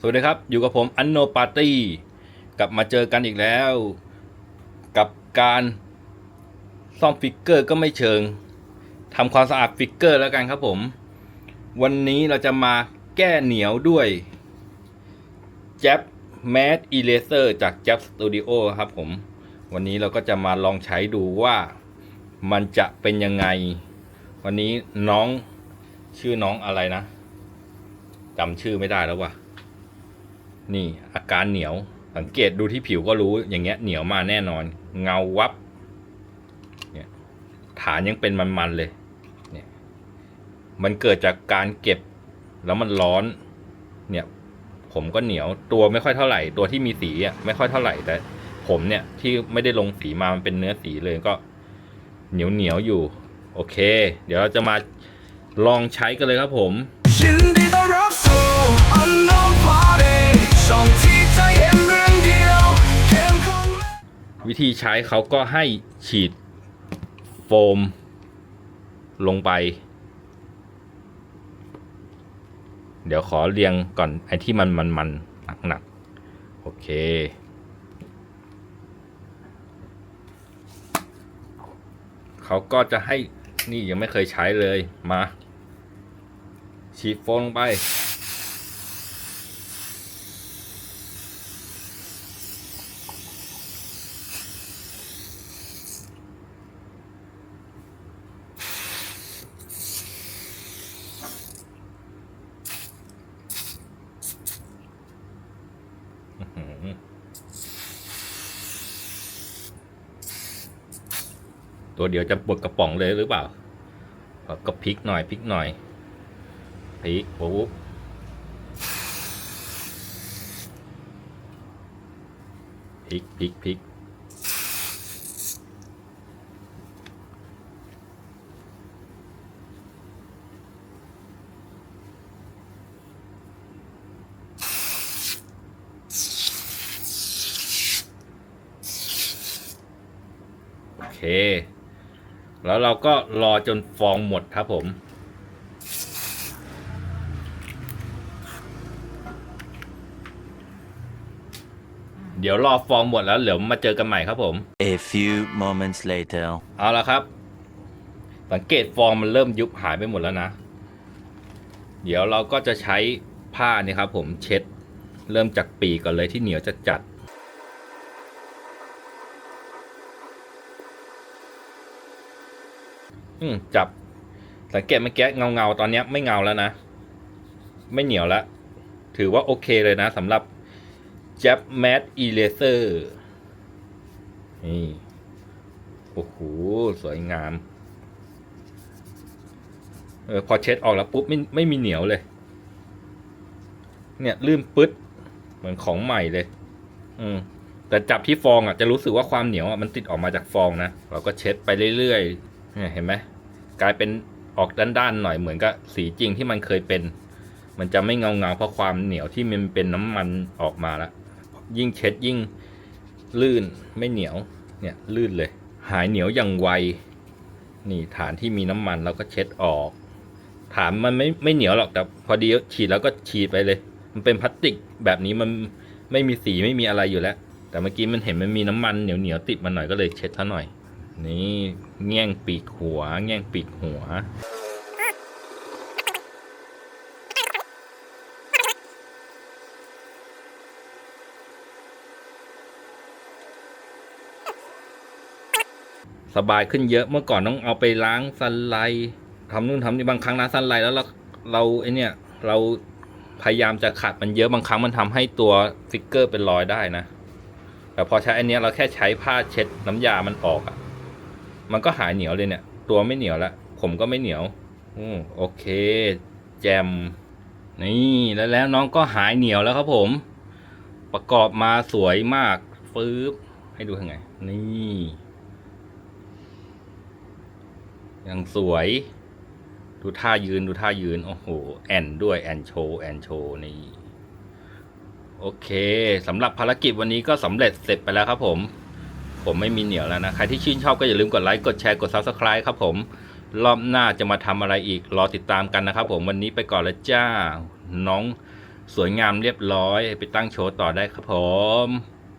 สวัสดีครับ อยู่กับผมอันโนปาร์ตี้กลับมาเจอกันอีกแล้ว กับการซ่อมฟิกเกอร์ก็ไม่เชิงทำความสะอาดฟิกเกอร์แล้วกันครับผม วันนี้เราจะมาแก้เหนียวด้วยแจ๊บแมสอีเลเซอร์จากแจ๊บสตูดิโอครับผม วันนี้เราก็จะมาลองใช้ดูว่ามันจะเป็นยังไง วันนี้น้องชื่อน้องอะไรนะจำชื่อไม่ได้แล้วว่ะ นี่อาการเหนียว สังเกตดูที่ผิวก็รู้อย่างเงี้ยเหนียวมาแน่นอน เงาวับเนี่ยฐานยังเป็นมันๆเลยเนี่ยมันเกิดจากการเก็บแล้วมันร้อน เนี่ย ผมก็เหนียวตัวไม่ค่อยเท่าไหร่ ตัวที่มีสีอะไม่ค่อยเท่าไหร่แต่ ผมเนี่ยที่ไม่ได้ลงสีมามันเป็นเนื้อสีเลยก็ เหนียวเหนียวอยู่ โอเค เดี๋ยวเราจะมาลองใช้กันเลยครับผมยินดีต้อนรับสู่ Unknown part ช่องที่ใจเห็นเรื่องเดียวเข้มข้นวิธีใช้เขาก็ให้ฉีดโฟม ลงไป เดี๋ยวขอเรียงก่อนไอ้ที่มันมันมันหนักหนักโอเค เขาก็จะให้นี่ยังไม่เคยใช้เลยมา ฉีดโฟมลงไป ตัวเดียวจะบดกระป๋องเลยหรือเปล่า ก็พลิกหน่อยพลิกหน่อยพลิกปุ๊บพลิกพลิกพลิกโอเค แล้วเราก็รอจนฟองหมดครับผม เดี๋ยวรอฟองหมดแล้วเดี๋ยวมาเจอกันใหม่ครับผม A few moments later. เอาละครับ สังเกตฟองมันเริ่มยุบหายไปหมดแล้วนะ เดี๋ยวเราก็จะใช้ผ้านี่ครับผมเช็ด เริ่มจากปีกก่อนเลยที่เหนียวจะจัด อืมจับ สังเกตเมื่อกี้เงาเงาตอนนี้ไม่เงาแล้วนะ ไม่เหนียวแล้ว ถือว่าโอเคเลยนะสำหรับ j a b Matte Eraser นี่ โอ้โห สวยงาม เออ พอเช็ดออกแล้วปุ๊บ ไม่ไม่มีเหนียวเลย เนี่ยลื่นปึ๊ด เหมือนของใหม่เลย อืมแต่จับที่ฟองอะจะรู้สึกว่าความเหนียวอะมันติดออกมาจากฟองนะ เราก็เช็ดไปเรื่อยๆ เห็นไหมกลายเป็นออกด้านๆหน่อยเหมือนกับสีจริงที่มันเคยเป็น มันจะไม่เงาเงาๆเพราะความเหนียวที่มันเป็นน้ำมันออกมาแล้วยิ่งเช็ดยิ่งลื่นไม่เหนียวเนี่ยลื่นเลย หายเหนียวอย่างไวนี่ฐานที่มีน้ำมันเราก็เช็ดออก ฐานมันไม่ไม่เหนียวหรอกแต่พอดีฉีดแล้วก็ฉีดไปเลย มันเป็นพลาสติกแบบนี้มันไม่มีสีไม่มีอะไรอยู่แล้ว แต่เมื่อกี้มันเห็นมันมีน้ำมันเหนียวเหนียวๆติดมาหน่อยก็เลยเช็ดเท่าหน่อย นี่แง่งปีกหัวแง่งปีกหัว สบายขึ้นเยอะเมื่อก่อนต้องเอาไปล้างซันไลท์ทำนู่นทำนี่บางครั้งล้างซันไลท์แล้วเราเราไอเนี่ยเราพยายามจะขัดมันเยอะบางครั้งมันทำให้ตัวฟิกเกอร์เป็นรอยได้นะ แต่พอใช้อันนี้เราแค่ใช้ผ้าเช็ดน้ำยามันออกอะ่ะ มันก็หายเหนียวเลยเนี่ย ตัวไม่เหนียวละผมก็ไม่เหนียวอืโอเค แจม นี่แล้วแล้วน้องก็หายเหนียวแล้วครับผม ประกอบมาสวยมากฟื้บให้ดูยังไง นี่ยังสวย ดูท่ายืนดูท่ายืน โอ้โห แอนด้วยแอนโชแอนโชนี่ โอเคสำหรับภารกิจวันนี้ก็สำเร็จเสร็จไปแล้วครับผม ผมไม่มีเหนียวแล้วนะ ใครที่ชื่นชอบก็อย่าลืมกดไลค์ กดแชร์ กด Subscribe ครับผม รอบหน้าจะมาทำอะไรอีก รอติดตามกันนะครับผม วันนี้ไปก่อนแล้วจ้า น้องสวยงามเรียบร้อย ไปตั้งโชว์ต่อได้ครับผม